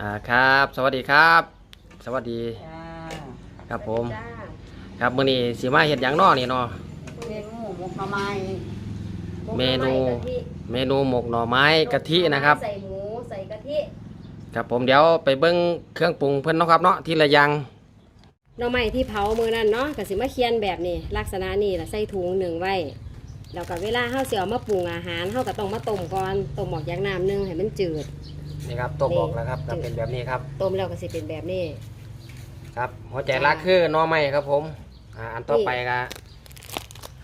อ่าครับ สวัสดีครับ สวัสดีจ้าครับผม จ้าครับมื้อนี้สิมาเฮ็ดหยังน้อนี่เนาะ เมนูหมกหน่อไม้เมนู หกหอไกะทิเมนูหมกหน่อไม้กะทินะครับ ใส่หมูใส่กะทิครับผมเดี๋ยวไปเบิ่งเครื่องปรุงเพิ่นเนาะครับเนาะทีละอย่างหน่อไม้ที่เผามือนั่นเนาะก็สิมาเคียนแบบนี้ ลักษณะนี้ล่ะใส่ถุงหนึ่งไว้แล้วก็เวลาเฮาสิเอามาปรุงอาหารเฮาก็ต้องมาต้มก่อนต้มออกจากน้ำหนึงให้มันจืด นี่ครับตัวบอกแล้วครับก็เป็นแบบนี้ครับ ต้มแล้วก็สิเป็นแบบนี้ ครับ หัวใจหลักคือหน่อไม้ครับผมอ่าอันต่อไปก็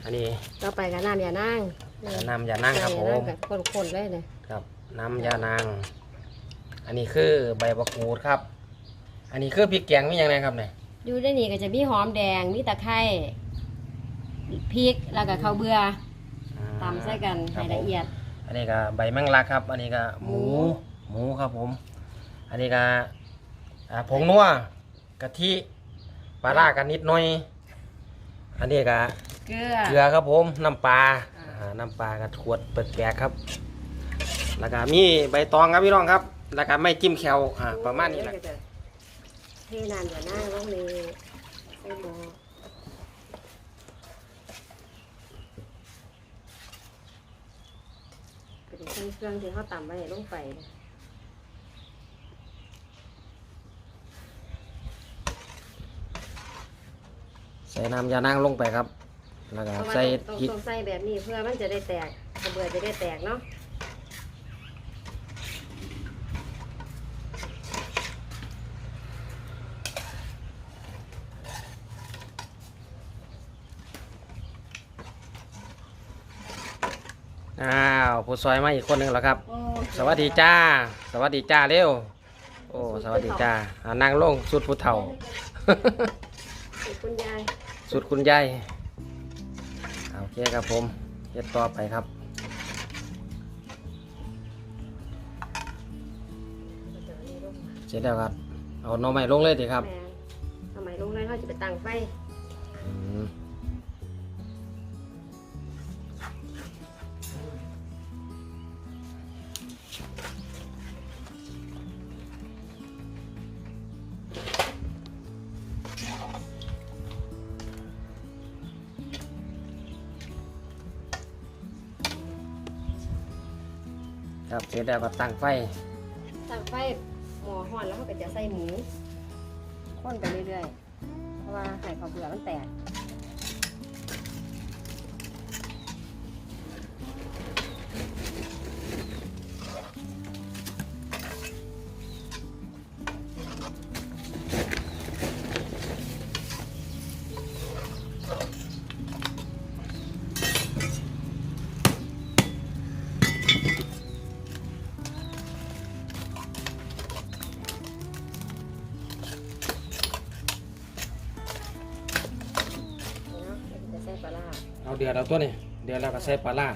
อันนี้ต่อไปก็น้ำยานางน้ำยานั่งครับผมน้ำยานางกับคนๆเลยเลยครับน้ำยานาง อันนี้คือใบมะกรูดครับ อันนี้คือพริกแกงมีอย่างไรครับเนี่ยอยู่ในนี้ก็จะมีหอมแดง มีตะไคร้พริกแล้วก็ข้าวเบื่ออ่าตำใส่กันครัให้บผมละเอียด อันนี้ก็ใบแมงลักครับ อันนี้ก็หมู หมูหมูครับผม อันนี้ก็อ่าผงนัวกะทิปลาร้ากันนิดหน่อย อันนี้ก็เกลือ เกลือครับผม น้ำปลาอ่าอ่าน้ำปลากระขวดเปิดแกะครับ แล้วก็มีใบตองครับพี่น้องครับ แล้วก็ไม่จิ้มแคลอ่าประมาณนี้แหละเทน้ำอย่าหน้าว่ามีใส่หม้อเป็นเครื่องเครื่องที่เขาตำไว้ลงไปนะ ส่น้ำยานางลงไปครับ แล้วก็เพราะว่าใส่ต้องพริกต้องใส่แบบนี้เพื่อมันจะได้แตกกระเบือจะได้แตกเนาะอ้าวผู้ซอยมาอีกคนหนึ่งแล้วครับ โอ้สวัสดีจ้า สวัสดีจ้าเร็ว โอ้ สวัสดีจ้าอ่านั่งลงสุดผู้เฒ่า ขอบคุณยาย สุดคุณยายอ่าโอเคครับผมเฮ็ดต่อไปครับเสร็จแล้วครับ เอาหน่อไม้ลงเลยดีครับแม่ทำไมลงเลยเขาจะไปตั้งไฟ ครับเสร็จแล้วก็ตั้งไฟตั้งไฟหม้อห่อนแล้วเขาก็จะใส่หมูข้นไปเรื่อยๆ เพราะว่าไข่ข้าวเบื่อมันแตก เอาเดือดเอาตัวนี้เดือดแล้วก็ใส่ปลาร้า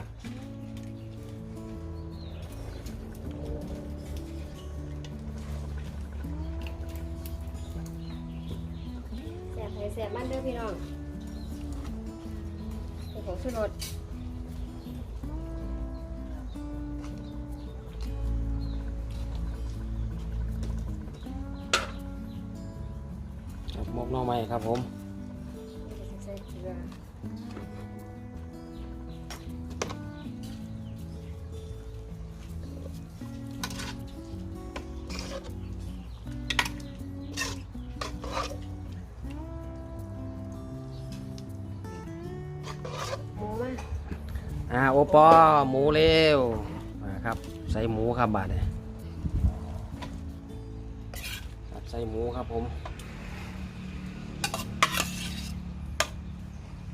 แสบให้แสบมันเด้อพี่น้องเป็นของชูรสครับหมกหน่อไม้ครับผม อ่าโอปอหมูเร็วมาครับใส่หมูครับบาดเนี่ยครับใส่หมูครับผม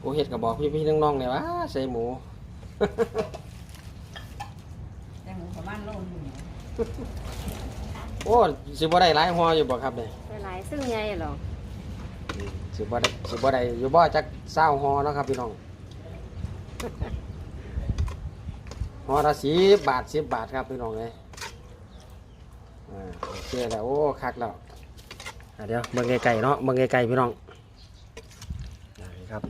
กูเห็ดกับบอกพี่พี่ๆน้องๆเนี่ยว่าใส่หมูแต่หมูประมาณโลนึงโอ้สิบ่ได้หลายหัวอยู่บ่ครับเนี่ยหลายๆซึ่งใหญ่หรอสิบ่ได้สิบ่ได้อยู่บ่จักเศร้าหัวเนาะครับพี่น้อง อละสีบาทสิบบาทครับพี่น้องเลยอ่าโอเคแล้วโอ้คักแล้วเดี๋ยวเบิ่งไก่เนาะเบิ่งไก่พี่น้องนี่ครับ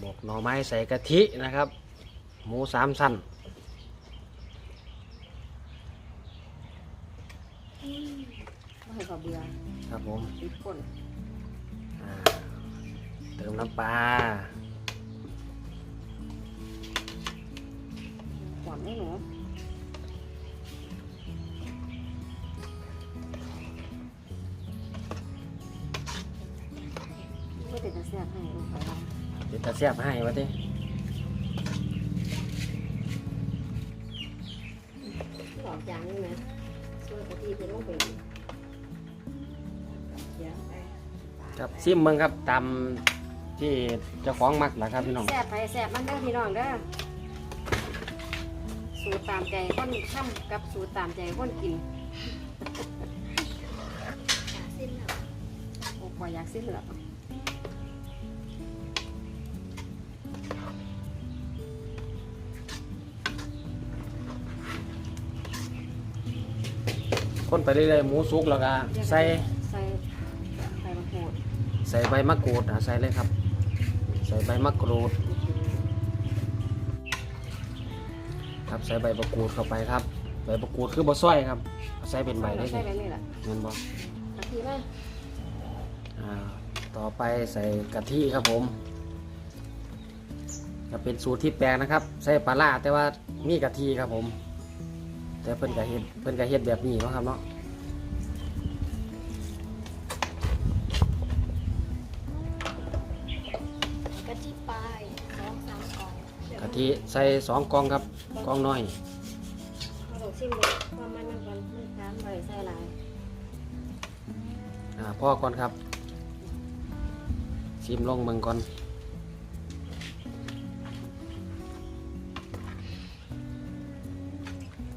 หมกหน่อไม้ใส่กะทินะครับ หมูสามสั้นไม่ให้เขาเบื่อครับผม ปิกคน มน้ำปลาหวานได้หนูก็ติดจะแซ่บให้ลูกไปบ้างเดี๋ยวตาเสียบให้วะทีหลอกจางนี่นะช่วยกะทิไปลงไปอีกเดี๋ยวไป ครับซิมเมืองครับตาม ที่เจ้าของมักแหละครับพี่น้องแซ่บไปแซ่บมันเด้อพี่น้องเด้อสูตรตามใจคนทำกับสูตรตามใจคนกินโอ้ปอยอยากสิ้นเหลือคนไปเรื่อยๆหมูสุกแล้วก็ใส่ใส่ใส่มะกรูดใส่ใบมะกรูดอะใส่เลยครับ ใส่ใบมะกรูดครับใส่ใบมะกรูดเข้าไปครับ ใบมะกรูดคือบะส้อยครับเอาใส่เป็นใบได้ใส่สิแบบนี้แหละเงินบ่กะทิไหมอ่าต่อไปใส่กะทิครับผมจะเป็นสูตรที่แปลกนะครับ ใส่ปลาร้าแต่ว่ามีกะทิครับผม แต่เพิ่นกะเฮ็ดเพิ่นกะเฮ็ดแบบนี้เนาะครับเนาะกะ ทิใส่สองกล่องครับกล่องน้อยเราต้องชิมเลยความมันมันก่อนมันทานไปใส่หลายอ่าพ่อก่อนครับชิมลงเมืองก่อน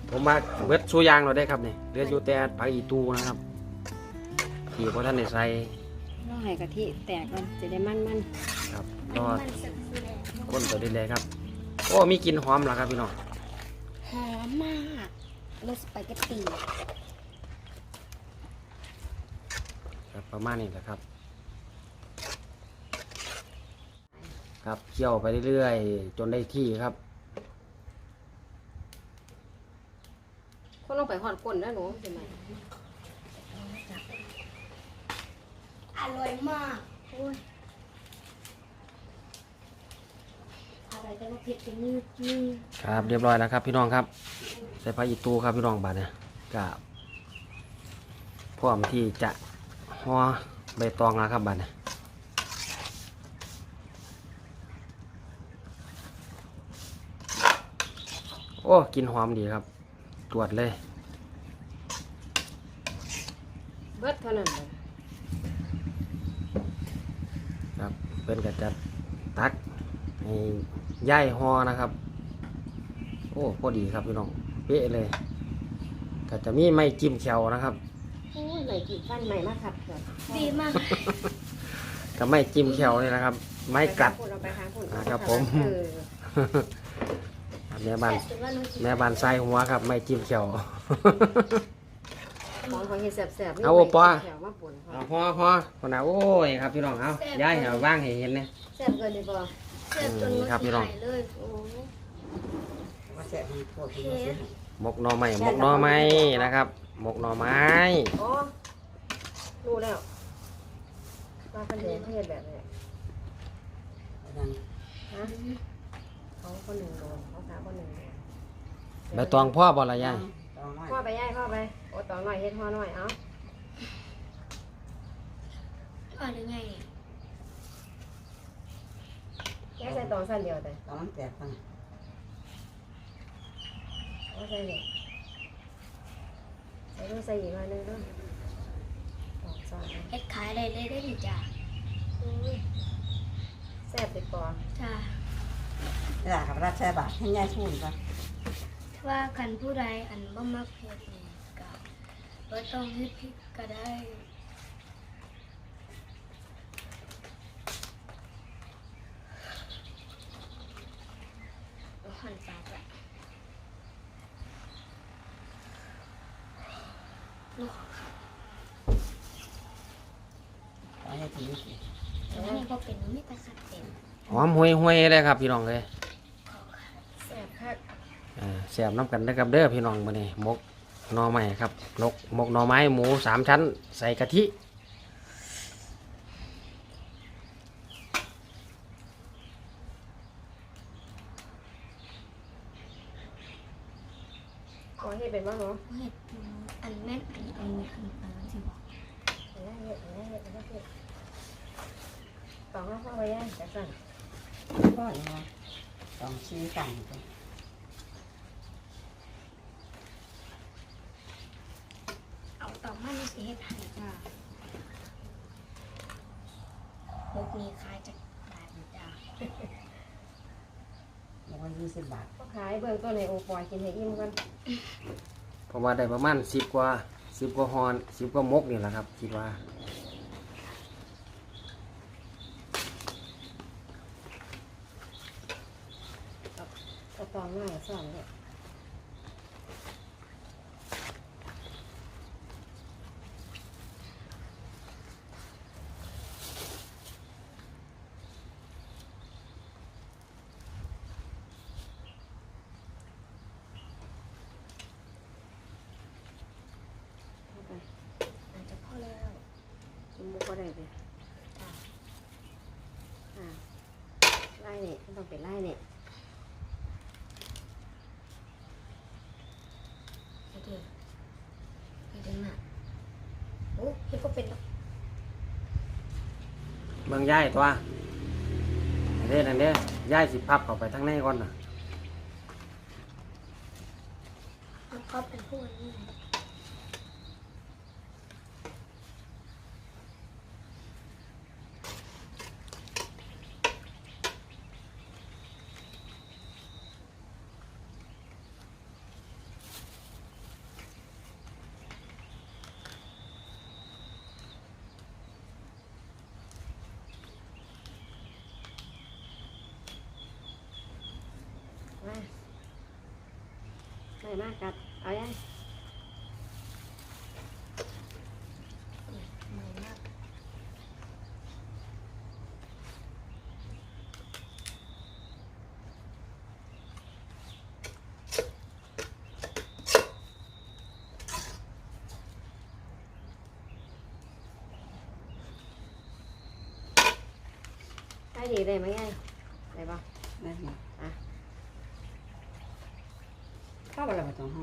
ผมมาเบิดชูยางเราได้ครับเนี่ยเหลืออยู่แต่ผักอีตูนะครับที่พอท่านได้ใส่เราให้กะทิแตกก่อนจะได้มันมันครับรอันนี้อมันสับสีแดงก้นไปเรื่อยครับ อ้มีกลิ่นหอมแล้วครับพี่น้องหอมมากรสสปาเกตตีครับประมาณนี้แหละครับ ครับเคี่ยวไปเรื่อยๆ จนได้ที่ครับ คนลงไปหอดก้นนะหนูใช่ไหมอร่อยมาก โอ้ยอะไรแต่ว่าเผ็ดเป็นยืดยืดครับเรียบร้อยแล้วครับ พี่น้องครับใส่ผ้าอีตูครับพี่น้องบาดเนี่ยกับพร้อมที่จะห่อใบตองแล้วครับบาดเนี่ยโอ้กลินหอมดีครับ ตรวจเลยเบิดเท่านั้นเลยครับเป็นกระจัดตักให้ ย่ายห่อนะครับ โอ้พอดีครับพี่น้องเป๊ะเลยก็จะมีไม่จิ้มแขวนะครับโอ้ยไหนกินฟันใหม่มาขัดก่อนดีมากก็ไม่จิ้มแขวนี่นะครับ ไม่กัดพูดเอาไปทางพูดอ่าครับผม เออแม่บ้านแต่ถือว่าหนูกินแม่บ้านใส่หัวครับ ไม่จิ้มแขวของของเห็ดแสบๆเอาโอปะแถวมาป่นเอาพอพอคนน่ะโอ้ยครับพี่น้องเอาย่ายเอาว่างให้เห็นเนี่ยแสบเกินดีบ่ เสิร์ฟจนหนูครับพี่น้องหายเลยโอ้ยว่าแซ่บมีพวกเที่มาซื้อหมกหน่อไม้หมกหน่อไม้นะครับหมกหน่อไม้ อ๋อรู้แล้วว่าเป็นเด็กเขาเห็ดแบบนี้ดังฮะเขาคนหนึ่งโดนเขาสามคนหนึ่งโดนใบตองพ่อบ่ละย่ายตองน้อยพ่อไปย่ายพ่อไปโอ้ต่อหน่อยเฮ็ดพ่อหน่อยเอ้าอ่าหรือไง แค่ใส่ตองสั้นเดียวแต่ตองมันแตกฟังเอาใส่เลยใส่ดูใส่อีกหน่อยหนึงด้วยตองสั้นเอ็ดขายอะไรเลยได้หนิจ้ะแซ่บติดปอจ้ะนี่ล่ะกับราชบาทให้ยายพูดก่อนถ้าว่าคันผู้ใดอันบ่มักเผ็ดนี่ก็บ่ต้องเฮ็ดพริกก็ได้เอาหั่นปากละ เอาให้ถึงสิแต่ว่านี่บ่เป็นมีแต่ขัดเต็มหอมห่วยห่วยๆเลยครับพี่น้องเลยแซ่บคักอ่าแซ่บน้ำกันเด้อครับเด้อพี่น้องมาเนี่มกหหน่อไม้ครับนกหมกหน่อไม้หมูสามชั้น ใส่กะทิ ขอให้เป็นว่าเนาะ เฮ็ดอันแม่นอันอันอันอันนั้นสิบอก อันนั้นเฮ็ดอันนั้นเฮ็ดอันนั้นเฮ็ดต่อมา เข้าไปย่างจักสั่นก็เลยว่าต้องชี้กันเอาต่อมานี่สิเฮ็ดให้จ้าพวกนี้ขายจากบาทจ้าบอกว่ายี่สิบบาทก็ขายเบื้องต้นให้โอปอยกินให้อิ่มกันเพราะว่าได้ประมาณสิบกว่าสิบกว่าฮอนสิบกว่ามกนี่แหละครับ คิดว่า ก็ ตอนหน้าสอนเลยอาจจะพอแล้วกินมุกก็ได้เลยอ่าไล่เนี่ยต้องเป็นไล่เนี่ย เฮ็ดเองเฮ็ดเองน่ะโอ้เฮ็ดก็เป็นดอก เมืองย่ายตัวอันเด้นั่นเด้ย่ายสิพับเข้าไปทางในก่อนน่ะแล้วก็เป็นผู้นี้ ไม่มากกัดเอายังเหนื่อยมากได้ดีได้ไหมไงได้ปะนั่นไง อะเ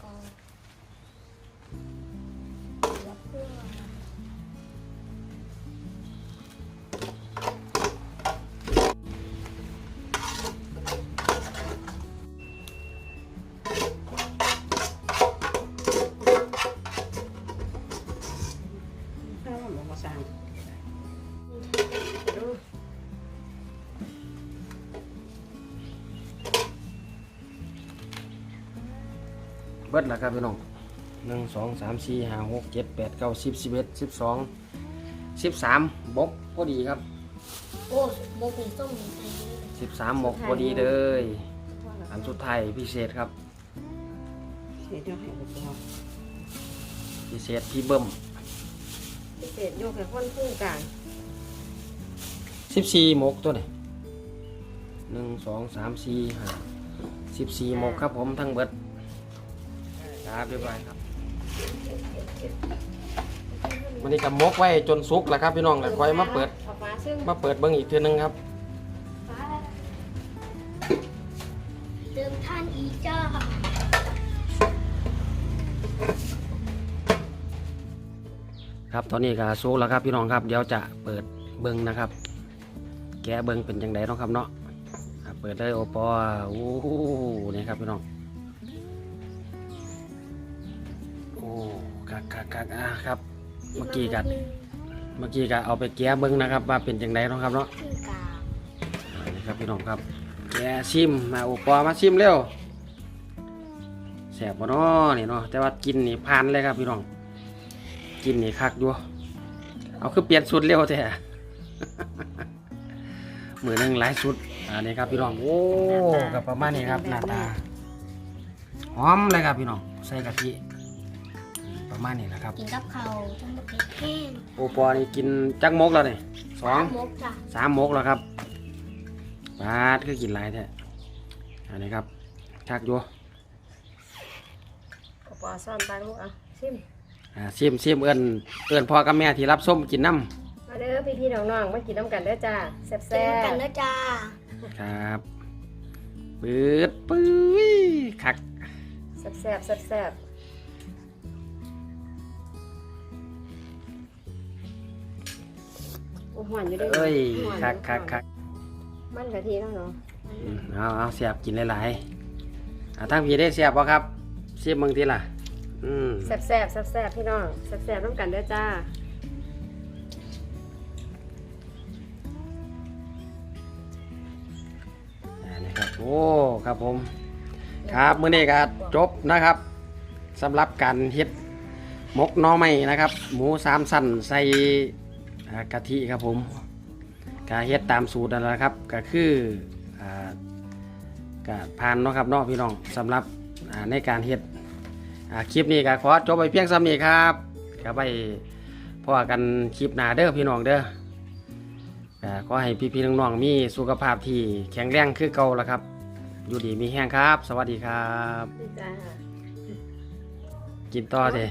ข้า บิดแล้วครับพี่น้องหนึ่งสองสามสี่ห้าหกเจ็ดแปดเก้าสิบสิบเอ็ดสิบสองสิบสามบกพอดีครับโอ้โบกุงส้มมีใจเลยสิบสามบกพอดีเลยอันสุดท้ายพิเศษครับเสียเจ้าให้ลูกพ่อพิเศษพี่เบิ้มพิเศษโยกให้คนพุ่งกลางสิบสี่มกตัวนี่หนึ่งสองสามสี่ห้าสิบสี่มกครับผมทั้งเบิด ครับเรียบร้อยครับวันนี้กับมกไว้จนสุกแล้วครับพี่น้องแล้วค่อยมาเปิดออกมาซึ่งมาเปิดเบิ้งอีกเทือนึงครับ ฟ้าเดิมท่านอีจ้าครับตอนนี้ก็สุกแล้วครับพี่น้องครับเดี๋ยวจะเปิดเบิ้งนะครับ แกะเบิ้งเป็นยังไงเนาะครับเนาะอะเปิดเลยโอปอโอ้โหนี่ครับพี่น้อง กักกักกักอะครับ เมื่อกี้กัดเมื่อกี้ก็เอาไปแกะเบิ้งนะครับ ว่าเป็นยังไงเนาะครับเนาะคือกานี่ครับพี่น้องครับแกะชิมมาโอปอมาชิมเร็วแสบบ่เนาะนี่เนาะแต่ว่ากินนี่ผ่านเลยครับพี่น้อง กินนี่คักอยู่เอาคือเปลี่ยนสุดเร็วแท้ มือหนึ่งหลายสุดอันนี้ครับพี่น้องโอ้กับประมาณนี้ครับหน้าตาหอมเลยครับพี่น้องใส่กะทิ ประมาณนี้นะครับ กินกับเขาวจนมะเขือแห้งโอปอนี่กินจักมกแล้วนี่สสองมกจ้ะสามมกแล้วครับบาดคือกินหลายแท้อันนี้ครับชักอยู่กระป๋อซ่อนตังลูกอะชิมอ่าซิมซิมเอื้อนเอื้อนพ่อกับแม่ที่รับส้มกินน้มาเด้อพี่พี่ๆน้องๆมากินน้ำกันเด้อจ้าแซ่บเจอกันๆนะจ้าำครับปืดปื้ยคักแซ่บแซ่บแซ่บแซ่บ โอ้หวานอยู่ด้วยเอ้ยหวานคักคักคักมันกะทิเนาะเนาะอืมเอาเอาเสียบกินหลายๆอ่าทั้งพี่ได้เสียบป่ะครับซิมมึงทีล่ะ อืมแซ่บแซ่บแซ่บแซ่บพี่น้องแซ่บแซ่บน้ำกันเด้อจ้าอ่านี่ครับโอ้ครับผม ครับมื้อนี้ก็จบนะครับสำหรับการเฮ็ดหมกหน่อไม้นะครับ หมูสามสั้นใส่อ่า กะทิครับผมก็เฮ็ดตามสูตรนั่นแหละครับก็คืออ่าก็ผ่านเนาะครับเนาะพี่น้องสำหรับอ่าในการเฮ็ดอ่าคลิปนี้ก็ขอจบไปเพียงซ้ำนี้ครับก็ไปพอกันคลิปหน้าเด้อพี่น้องเด้อก็ขอให้พี่ๆน้องๆมีสุขภาพที่แข็งแรงคือเก่าแล้วครับ อยู่ดีมีแห้งครับ สวัสดีครับจ้ากินต่อเถอะ